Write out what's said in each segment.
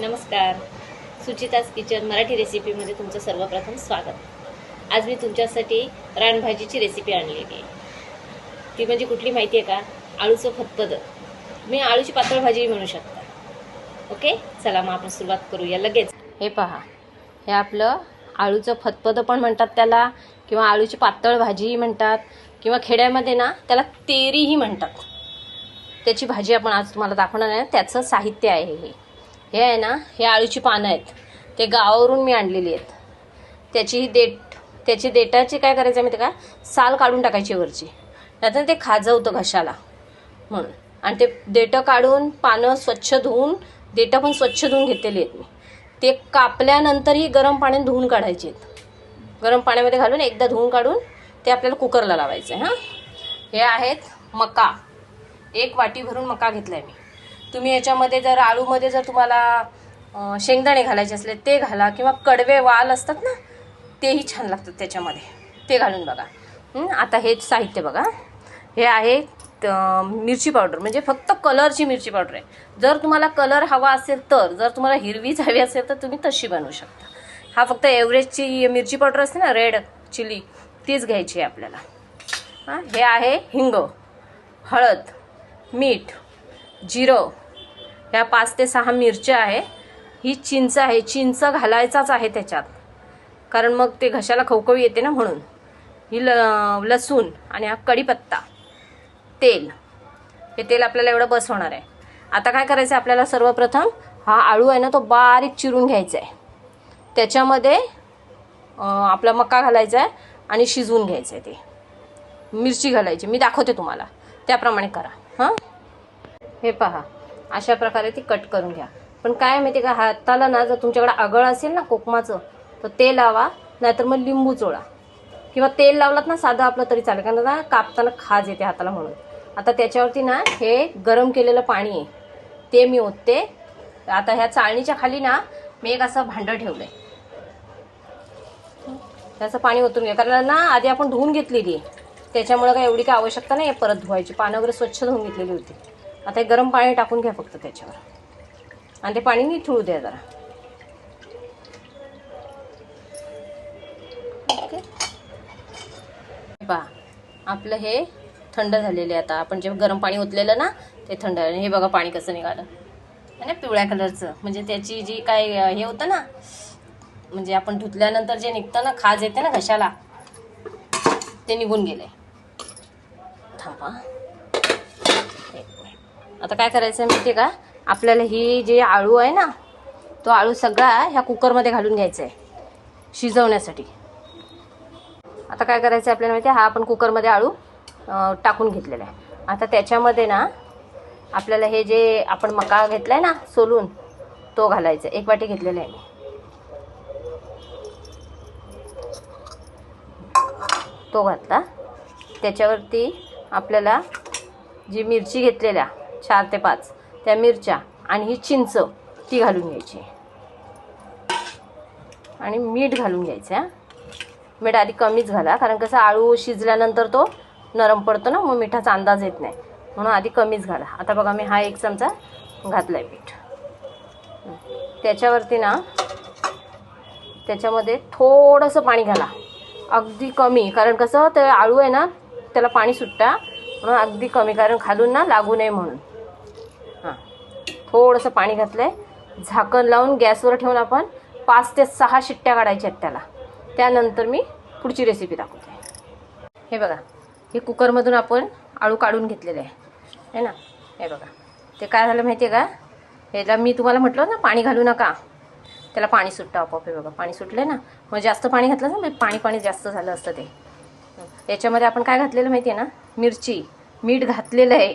नमस्कार. सुचिताज किचन मराठी रेसिपीमध्ये तुमचं सर्वप्रथम स्वागत. आज मी तुमच्यासाठी रानभाजीची रेसिपी आणलेली आहे. ती म्हणजे कुठली माहिती आहे का? आळूचं फतपद. तुम्ही आळूची पातळ भाजी म्हणू शकता. ओके चला मग आपण सुरुवात करूया लगेच. हे पहा. हे आपलं आळूचं फतपद पण म्हणतात त्याला किंवा आळूची पातळ भाजीही म्हणतात किंवा खेड्यामध्ये ना त्याला तेरीही म्हणतात. त्याची भाजी आपण आज तुम्हाला दाखवणार आहे. त्याचं साहित्य आहे हे. हे आहे ना हे आळूची पानं आहेत. ते गावावरून मी आणलेली आहेत. त्याची ही देठ त्याची देठाची काय करायचं माहिती का? साल काढून टाकायची वरची. नाहीतर ते खाजवतं घशाला. म्हणून. आणि ते देठं काढून पानं स्वच्छ धुवून देठं पण स्वच्छ धुवून घेतलेली आहेत मी. ते कापल्यानंतरही गरम पाण्यात धुवून काढायचे आहेत. गरम पाण्यामध्ये घालून एकदा धुवून काढून ते आपल्याला कुकरला लावायचं आहे हां. हे आहेत मका. एक वाटी भरून मका घेतला आहे मी. तुम्ही याच्यामध्ये जर आळूमध्ये जर तुम्हाला शेंगदाणे घालायचे असले ते घाला किंवा कडवे वाल असतात ना तेही छान लागतात त्याच्यामध्ये. ते घालून बघा. आता हे साहित्य बघा. हे आहे त- मिरची पावडर. म्हणजे फक्त कलरची मिरची पावडर आहे. जर तुम्हाला कलर हवा असेल तर जर तुम्हाला हिरवीच हवी असेल तर तुम्ही तशी बनवू शकता. हा फक्त एव्हरेजची मिरची पावडर असते ना रेड चिली तीच घ्यायची आहे आपल्याला. हां हे आहे हिंग हळद मीठ जिरं. ह्या पाच ते सहा मिरच्या आहे. ही चिंच आहे. चिंच घालायचाच आहे त्याच्यात. कारण मग ते घशाला खवखवी येते ना म्हणून. ही ल लसूण आणि हा कढीपत्ता. तेल. हे तेल आपल्याला एवढं बस होणार आहे. आता काय करायचं आहे आपल्याला सर्वप्रथम? हा आळू आहे ना तो बारीक चिरून घ्यायचा आहे त्याच्यामध्ये आपला मका घालायचा आहे आणि शिजवून घ्यायचं आहे ते. मिरची घालायची. मी दाखवते तुम्हाला. त्याप्रमाणे करा. हां? हे पहा. अशा प्रकारे ती कट करून घ्या. पण काय माहिती का? हाताला ना जर तुमच्याकडे आगळ असेल ना कोकमाचं तर ते लावा नाहीतर मग लिंबू चोळा. किंवा तेल लावलात ना साधं आपलं तरी चालेल. कारण ना कापताना खाज येते हाताला म्हणून. आता त्याच्यावरती ना हे गरम केलेलं पाणी आहे ते मी ओतते. आता ह्या चाळणीच्या खाली ना मी एक असं भांडं ठेवलं आहे त्याचं पाणी ओतून घ्या. कारण ना आधी आपण धुवून घेतलेली आहे. त्याच्यामुळे काय एवढी काय आवश्यकता नाही आहे परत धुवायची. पानं वगैरे स्वच्छ धुवून घेतलेली होती. आता हे गरम पाणी टाकून घ्या फक्त त्याच्यावर. आणि ते पाणी निथळू द्या जरा. ओके. पहा आपलं हे थंड झालेले आता. आपण जे गरम पाणी ओतलेलं ना ते थंड झालं हे बघा पाणी कसं निघालं. आणि पिवळ्या कलरचं. म्हणजे त्याची जी काय हे होतं ना म्हणजे आपण धुतल्यानंतर जे निघतं ना खाज येते ना घशाला ते निघून गेले थांबा. आता काय करायचं आहे माहिती आहे का? आपल्याला ही जे आळू आहे ना तो आळू सगळा ह्या कुकरमध्ये घालून घ्यायचा आहे शिजवण्यासाठी. आता काय करायचं आहे आपल्याला माहिती आहे हा आपण कुकरमध्ये आळू टाकून घेतलेला आहे. आता त्याच्यामध्ये ना आपल्याला हे जे आपण मका घेतला आहे ना सोलून तो घालायचा एक वाटी घेतलेला आहे मी. तो घातला. त्याच्यावरती आपल्याला जी मिरची घेतलेल्या चार ते पाच. त्या मिरच्या आणि ही चिंच ती घालून घ्यायची. आणि मीठ घालून घ्यायचं हा. मीठ आधी कमीच घाला कारण कसं आळू शिजल्यानंतर तो नरम पडतो ना मग मिठाचा अंदाज येत नाही. म्हणून आधी कमीच घाला. आता बघा मी हा एक चमचा घातला आहे मीठ त्याच्यावरती ना त्याच्यामध्ये थोडंसं पाणी घाला. अगदी कमी कारण कसं ते आळू आहे ना त्याला पाणी सुट्टा म्हणून अगदी कमी कारण खालून ना लागू नये म्हणून. हां. थोडंसं पाणी घातलं आहे झाकण लावून गॅसवर ठेवून आपण पाच ते सहा शिट्ट्या काढायच्या आहेत त्याला. त्यानंतर मी पुढची रेसिपी दाखवते. हे बघा हे कुकरमधून आपण आळू काढून घेतलेले आहे. है ना? हे बघा. ते काय झालं माहिती आहे का? ह्याला मी तुम्हाला म्हटलं ना पाणी घालू नका. त्याला पाणी सुटतं आपोआप हे बघा. पाणी सुटलं ना? मग जास्त पाणी घातलं ना म्हणजे पाणी पाणी जास्त झालं असतं ते. याच्यामध्ये आपण काय घातलेलं माहिती आहे ना? मिरची. मीठ घातलेलं आहे.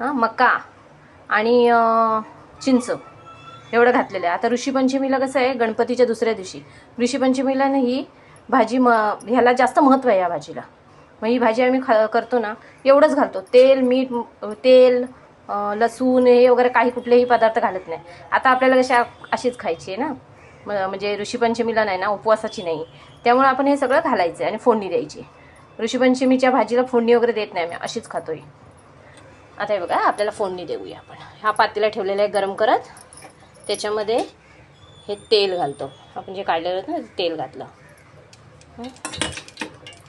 हां मका. आणि चिंच एवढं घातलेलं आहे. आता ऋषीपंचमीला कसं आहे गणपतीच्या दुसऱ्या दिवशी. ऋषीपंचमीला ना ही भाजी म ह्याला जास्त महत्त्व आहे या भाजीला. मग ही भाजी आम्ही खा करतो ना एवढंच घालतो. तेल मीठ तेल लसूण हे वगैरे काही कुठलेही पदार्थ घालत नाही. आता आपल्याला कशा अशीच खायची आहे ना. म्हणजे ऋषीपंचमीला नाही ना उपवासाची नाही. त्यामुळे आपण हे सगळं घालायचं आहे आणि फोडणी द्यायची ऋषीपंचमीच्या भाजीला फोडणी वगैरे देत नाही आम्ही अशीच खातोय. आता हे बघा आपल्याला फोडणी देऊया आपण. हा पातेला ठेवलेला आहे गरम करत. त्याच्यामध्ये हे तेल घालतो. आपण जे काढलेलं होतं ना तेल घातलं.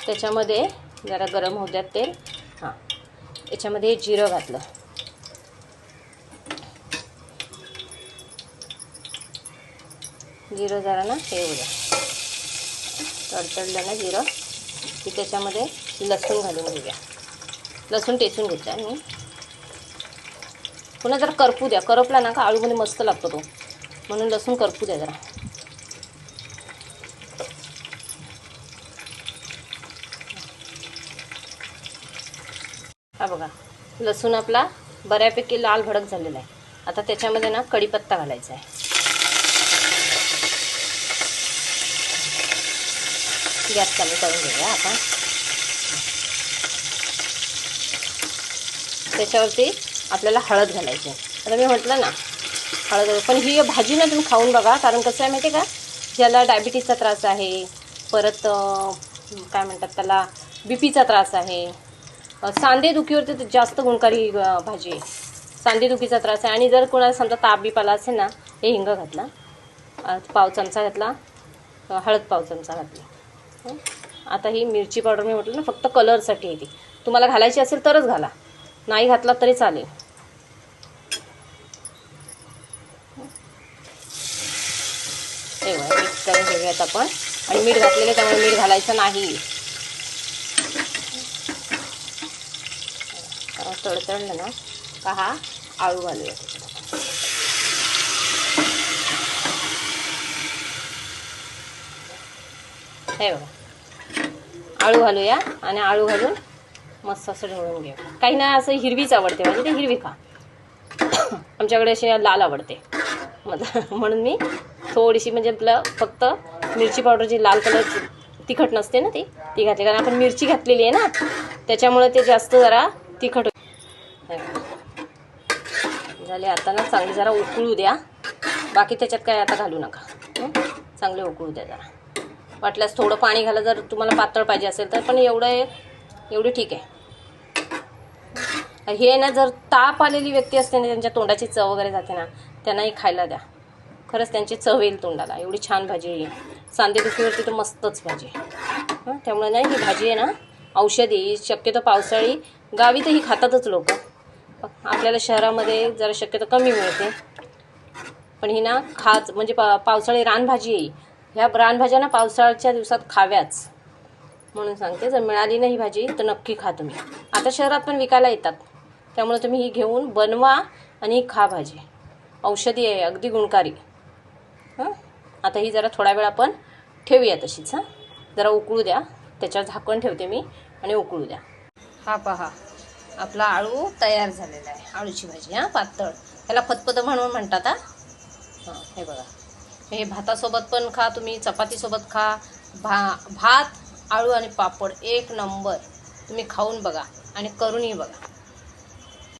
त्याच्यामध्ये जरा गरम होऊ द्यात तेल. हां. याच्यामध्ये हे जिरं घातलं. जिरं जरा ना हे होऊ द्या. तडतडलं ना जिरं. की त्याच्यामध्ये लसूण घालून घेऊया. लसूण टेचून घेतला मी. पुन्हा जरा करपू द्या. करपला ना का आळूमध्ये मस्त लागतो तो. म्हणून लसूण करपू द्या जरा. हा बघा लसूण आपला बऱ्यापैकी लाल भडक झालेला आहे. आता त्याच्यामध्ये ना कढीपत्ता घालायचा आहे. गॅस चालू करून घेऊया आपण. त्याच्यावरती आपल्याला हळद घालायची आता मी म्हटलं ना हळद पण ही भाजी ना तुम्ही खाऊन बघा कारण कसं आहे माहिती आहे का? ज्याला डायबिटीसचा त्रास आहे परत काय म्हणतात त्याला बी पीचा त्रास आहे. सांधेदुखीवरती तर जास्त गुणकारी भाजी आहे. सांधेदुखीचा त्रास आहे. आणि जर कोणाला समजा ताप बीप आला असेल ना हे हिंग घातला. पाव चमचा घातला. हळद पाव चमचा घातला. आता ही मिरची पावडर मी म्हटलं ना फक्त कलरसाठी आहे ती. तुम्हाला घालायची असेल तरच घाला. नाही घातला तरी चालेल. हे मिक्स करून घेऊयात आपण. आणि मीठ घातलेलं त्यामुळे मीठ घालायचं नाही. तडतडलं ना. का हा आळू घालूया. हे बघा. आळू घालूया आणि आळू घालून मस्त असं ढवळून घ्या काही ना असं हिरवीच आवडते म्हणजे ते हिरवी खा. आमच्याकडे अशी लाल आवडते. म्हणून मी थोडीशी म्हणजे आपलं फक्त मिरची पावडर जी लाल कलरची तिखट नसते ना ती ती घातली. कारण आपण मिरची घातलेली आहे ना त्याच्यामुळे ते जास्त जरा तिखट झाले आता ना चांगली जरा उकळू द्या. बाकी त्याच्यात काय आता घालू नका. चांगले उकळू द्या जरा. वाटल्यास थोडं पाणी घाला. जर तुम्हाला पातळ पाहिजे असेल तर पण एवढं एवढी ठीक आहे. हे ना जर ताप आलेली व्यक्ती असते ना त्यांच्या तोंडाची चव वगैरे जाते ना त्यांनाही खायला द्या. खरंच त्यांची चव येईल तोंडाला. एवढी छान भाजी आहे. सांधेदुखीवरती तर मस्तच भाजी आहे. त्यामुळे नाही ही भाजी आहे ना औषधी. शक्यतो पावसाळी गावी तर ही खातातच लोक. आपल्याला शहरामध्ये जरा शक्यतो कमी मिळते. पण ही ना खाच म्हणजे पा पावसाळी रानभाजी आहे. ह्या रानभाज्या ना पावसाळ्याच्या दिवसात खाव्याच. म्हणून सांगते जर मिळाली नाही भाजी तर नक्की खा तुम्ही. आता शहरात पण विकायला येतात. त्यामुळे तुम्ही ही घेऊन बनवा आणि खा भाजी. औषधी आहे अगदी गुणकारी. हां? आता ही जरा थोडा वेळ आपण ठेवूया तशीच हां? जरा उकळू द्या. त्याच्यावर झाकण ठेवते मी आणि उकळू द्या. हा पहा आपला आळू तयार झालेला आहे आळूची भाजी हां? पातळ. त्याला फतपत म्हणून म्हणतात हां? हां हे बघा. हे भातासोबत पण खा तुम्ही चपातीसोबत खा. भा भात आळू आणि पापड एक नंबर. तुम्ही खाऊन बघा आणि करूनही बघा.